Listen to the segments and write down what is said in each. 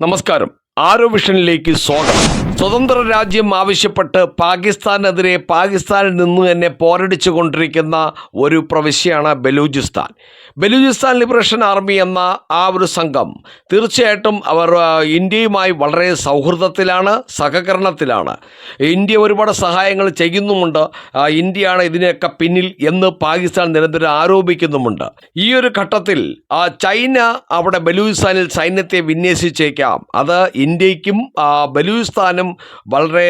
നമസ്കാരം. ആരോ വിഷനിലേക്ക് സ്വാഗതം. സ്വതന്ത്ര രാജ്യം ആവശ്യപ്പെട്ട് പാകിസ്ഥാനെതിരെ പാകിസ്ഥാനിൽ നിന്ന് തന്നെ പോരടിച്ചു കൊണ്ടിരിക്കുന്ന ഒരു പ്രവിശ്യയാണ് ബലൂചിസ്ഥാൻ. ബലൂചിസ്ഥാൻ ലിബറേഷൻ ആർമി എന്ന ആ ഒരു സംഘം തീർച്ചയായിട്ടും അവർ ഇന്ത്യയുമായി വളരെ സൗഹൃദത്തിലാണ് സഹകരണത്തിലാണ്. ഇന്ത്യ ഒരുപാട് സഹായങ്ങൾ ചെയ്യുന്നുമുണ്ട്. ഇന്ത്യയാണ് ഇതിനൊക്കെ പിന്നിൽ എന്ന് പാകിസ്ഥാൻ നിരന്തരം ആരോപിക്കുന്നുമുണ്ട്. ഈ ഒരു ഘട്ടത്തിൽ ചൈന അവിടെ ബലൂചിസ്ഥാനിൽ സൈന്യത്തെ വിന്യസിച്ചേക്കാം. അത് ഇന്ത്യയ്ക്കും ആ, ബലൂചിസ്ഥാനും വളരെ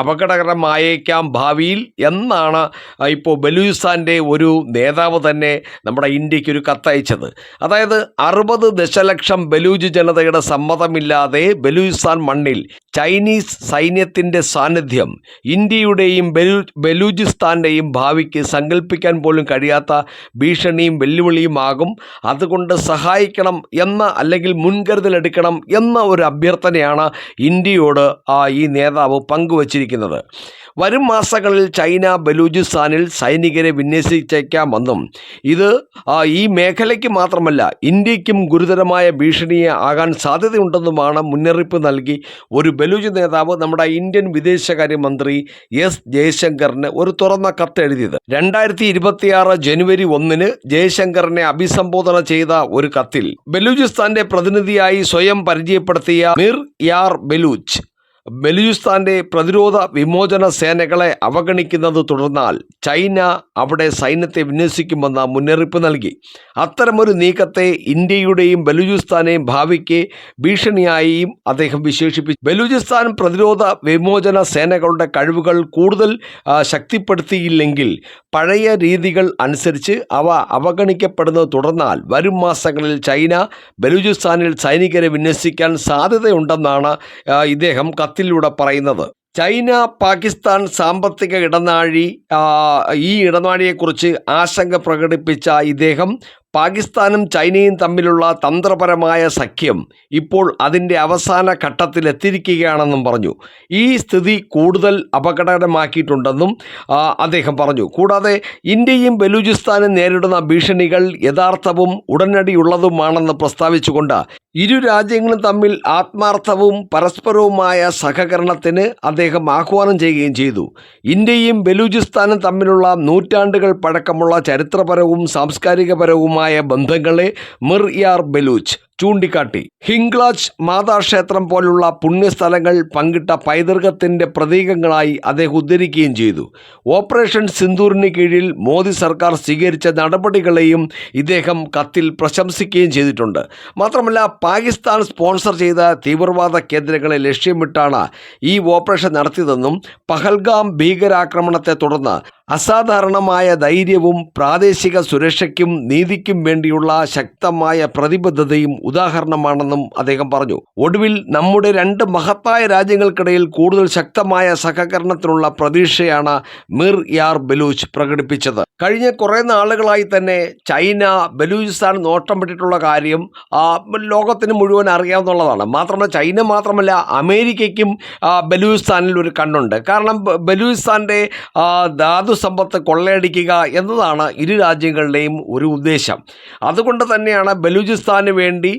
അപകടകരമായേക്കാം ഭാവിയിൽ എന്നാണ് ഇപ്പോൾ ബലൂചിസ്ഥാന്റെ ഒരു നേതാവ് തന്നെ നമ്മുടെ ഇന്ത്യയ്ക്ക് ഒരു കത്തയച്ചത്. അതായത് അറുപത് ദശലക്ഷം ബലൂജ് ജനതയുടെ സമ്മതമില്ലാതെ ബലൂചിസ്ഥാൻ മണ്ണിൽ ചൈനീസ് സൈന്യത്തിന്റെ സാന്നിധ്യം ഇന്ത്യയുടെയും ബലൂ ബലൂചിസ്ഥാന്റെയും ഭാവിക്ക് സങ്കല്പിക്കാൻ പോലും കഴിയാത്ത ഭീഷണിയും വെല്ലുവിളിയുമാകും. അതുകൊണ്ട് സഹായിക്കണം എന്ന അല്ലെങ്കിൽ മുൻകരുതലെടുക്കണം എന്ന ഒരു അഭ്യർത്ഥനയാണ് ഇന്ത്യയോട് ആ, ഈ നേതാവ് പങ്കുവച്ചിരിക്കുന്നത്. വരും മാസങ്ങളിൽ ചൈന ബലൂചിസ്ഥാനിൽ സൈനികരെ വിന്യസിച്ചേക്കാമെന്നും ഇത് ഈ മേഖലയ്ക്ക് മാത്രമല്ല ഇന്ത്യക്കും ഗുരുതരമായ ഭീഷണിയെ ആകാൻ സാധ്യതയുണ്ടെന്നുമാണ് മുന്നറിയിപ്പ് നൽകി ഒരു ബലൂജ് നേതാവ് നമ്മുടെ ഇന്ത്യൻ വിദേശകാര്യമന്ത്രി എസ് ജയശങ്കറിന് ഒരു തുറന്ന കത്ത് എഴുതിയത്. രണ്ടായിരത്തി ഇരുപത്തിയാറ് ജനുവരി ഒന്നിന് ജയശങ്കറിനെ അഭിസംബോധന ചെയ്ത ഒരു കത്തിൽ ബലൂചിസ്ഥാന്റെ പ്രതിനിധിയായി സ്വയം പരിചയപ്പെടുത്തിയ മിർ യാർ ബലൂച്ച് ബലൂചിസ്ഥാന്റെ പ്രതിരോധ വിമോചന സേനകളെ അവഗണിക്കുന്നത് തുടർന്നാൽ ചൈന അവിടെ സൈന്യത്തെ വിന്യസിക്കുമെന്ന മുന്നറിയിപ്പ് നൽകി. അത്തരമൊരു നീക്കത്തെ ഇന്ത്യയുടെയും ബലൂചിസ്ഥാനെയും ഭാവിക്ക് ഭീഷണിയായും അദ്ദേഹം വിശേഷിപ്പിച്ചു ബലൂചിസ്ഥാൻ പ്രതിരോധ വിമോചന സേനകളുടെ കഴിവുകൾ കൂടുതൽ ശക്തിപ്പെടുത്തിയില്ലെങ്കിൽ പഴയ രീതികൾ അനുസരിച്ച് അവ അവഗണിക്കപ്പെടുന്നത് തുടർന്നാൽ വരും മാസങ്ങളിൽ ചൈന ബലൂചിസ്ഥാനിൽ സൈനികരെ വിന്യസിക്കാൻ സാധ്യതയുണ്ടെന്നാണ് ഇദ്ദേഹം ഇദ്ദേഹം കത്തിലൂടെ പറയുന്നത് ചൈന പാകിസ്ഥാൻ സാമ്പത്തിക ഇടനാഴി ഈ ഇടനാഴിയെക്കുറിച്ച് ആശങ്ക പ്രകടിപ്പിച്ച ഇദ്ദേഹം പാകിസ്ഥാനും ചൈനയും തമ്മിലുള്ള തന്ത്രപരമായ സഖ്യം ഇപ്പോൾ അതിന്റെ അവസാന ഘട്ടത്തിലെത്തിയിരിക്കുകയാണെന്നും പറഞ്ഞു. ഈ സ്ഥിതി കൂടുതൽ അപകടകരമാക്കിയിട്ടുണ്ടെന്നും അദ്ദേഹം പറഞ്ഞു. കൂടാതെ ഇന്ത്യയും ബലൂചിസ്ഥാനും നേരിടുന്ന ഭീഷണികൾ യഥാർത്ഥവും ഉടനടിയുള്ളതുമാണെന്ന് പ്രസ്താവിച്ചുകൊണ്ട് ഇരു രാജ്യങ്ങളും തമ്മിൽ ആത്മാർത്ഥവും പരസ്പരവുമായ സഹകരണത്തിന് അദ്ദേഹം ആഹ്വാനം ചെയ്യുകയും ചെയ്തു. ഇന്ത്യയും ബലൂചിസ്ഥാനും തമ്മിലുള്ള നൂറ്റാണ്ടുകൾ പഴക്കമുള്ള ചരിത്രപരവും സാംസ്കാരികപരവുമായ ബന്ധങ്ങളെ മിർ യാർ ബലൂച്ച് ചൂണ്ടിക്കാട്ടി. ഹിംഗ്ലാജ് മാതാക്ഷേത്രം പോലുള്ള പുണ്യസ്ഥലങ്ങൾ പങ്കിട്ട പൈതൃകത്തിന്റെ പ്രതീകങ്ങളായി അദ്ദേഹം ഉദ്ധരിക്കുകയും ചെയ്തു. ഓപ്പറേഷൻ സിന്ദൂറിന് കീഴിൽ മോദി സർക്കാർ സ്വീകരിച്ച നടപടികളെയും ഇദ്ദേഹം കത്തിൽ പ്രശംസിക്കുകയും ചെയ്തിട്ടുണ്ട്. മാത്രമല്ല പാകിസ്ഥാൻ സ്പോൺസർ ചെയ്ത തീവ്രവാദ കേന്ദ്രങ്ങളെ ലക്ഷ്യമിട്ടാണ് ഈ ഓപ്പറേഷൻ നടത്തിയതെന്നും പഹൽഗാം ഭീകരാക്രമണത്തെ തുടർന്ന് അസാധാരണമായ ധൈര്യവും പ്രാദേശിക സുരക്ഷയ്ക്കും നീതിക്കും വേണ്ടിയുള്ള ശക്തമായ പ്രതിബദ്ധതയും ഉദാഹരണമാണെന്നും അദ്ദേഹം പറഞ്ഞു. ഒടുവിൽ നമ്മുടെ രണ്ട് മഹത്തായ രാജ്യങ്ങൾക്കിടയിൽ കൂടുതൽ ശക്തമായ സഹകരണത്തിനുള്ള പ്രതീക്ഷയാണ് മിർ യാർ ബലൂച്ച് പ്രകടിപ്പിച്ചത്. കഴിഞ്ഞ കുറേ നാളുകളായി തന്നെ ചൈന ബലൂചിസ്ഥാൻ നോട്ടം വിട്ടിട്ടുള്ള കാര്യം ലോകത്തിന് മുഴുവൻ അറിയാവുന്നതാണ്. മാത്രമല്ല ചൈന മാത്രമല്ല അമേരിക്കയ്ക്കും ബലൂചിസ്ഥാനിൽ ഒരു കണ്ണുണ്ട്. കാരണം ബലൂചിസ്ഥാന്റെ ധാതു സമ്പത്ത് കൊള്ളയടിക്കുക എന്നതാണ് ഇരു രാജ്യങ്ങളുടെയും ഒരു ഉദ്ദേശം. അതുകൊണ്ട് തന്നെയാണ് ബലൂചിസ്ഥാന് വേണ്ടി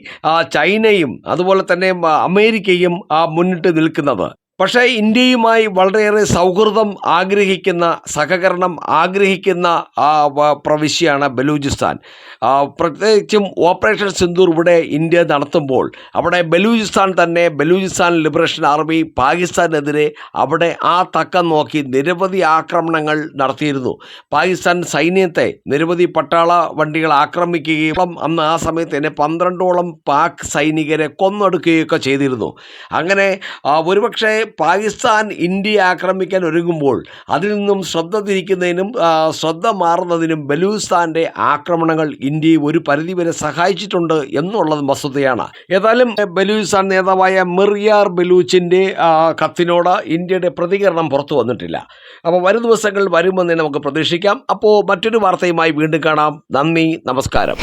ചൈനയും അതുപോലെ തന്നെ അമേരിക്കയും മുന്നിട്ട് നിൽക്കുന്നത്. പക്ഷേ ഇന്ത്യയുമായി വളരെയേറെ സൗഹൃദം ആഗ്രഹിക്കുന്ന സഹകരണം ആഗ്രഹിക്കുന്ന പ്രവിശ്യയാണ് ബലൂചിസ്ഥാൻ. പ്രത്യേകിച്ചും ഓപ്പറേഷൻ സിന്ദൂർ ഇവിടെ ഇന്ത്യ നടത്തുമ്പോൾ അവിടെ ബലൂചിസ്ഥാൻ തന്നെ ബലൂചിസ്ഥാൻ ലിബറേഷൻ ആർമി പാകിസ്ഥാനെതിരെ അവിടെ ആ തക്കം നോക്കി നിരവധി ആക്രമണങ്ങൾ നടത്തിയിരുന്നു. പാകിസ്ഥാൻ സൈന്യത്തെ നിരവധി പട്ടാള വണ്ടികൾ ആക്രമിക്കുകയും അന്ന് ആ സമയത്ത് തന്നെ പന്ത്രണ്ടോളം പാക് സൈനികരെ കൊന്നൊടുക്കുകയൊക്കെ ചെയ്തിരുന്നു. അങ്ങനെ ഒരുപക്ഷെ പാകിസ്ഥാൻ ഇന്ത്യ ആക്രമിക്കാൻ ഒരുങ്ങുമ്പോൾ അതിൽ നിന്നും ശ്രദ്ധ തിരിക്കുന്നതിനും ശ്രദ്ധ മാറുന്നതിനും ബലൂസ്ഥാന്റെ ആക്രമണങ്ങൾ ഇന്ത്യയെ ഒരു പരിധിവരെ സഹായിച്ചിട്ടുണ്ട് എന്നുള്ളത് വസ്തുതയാണ്. ഏതായാലും ബലൂസ്ഥാൻ നേതാവായ മിർയാർ ബലൂച്ചിന്റെ കത്തിനോട് ഇന്ത്യയുടെ പ്രതികരണം പുറത്തു വന്നിട്ടില്ല. അപ്പോൾ വരും ദിവസങ്ങൾ വരുമെന്ന് നമുക്ക് പ്രതീക്ഷിക്കാം. അപ്പോൾ മറ്റൊരു വാർത്തയുമായി വീണ്ടും കാണാം. നന്ദി നമസ്കാരം.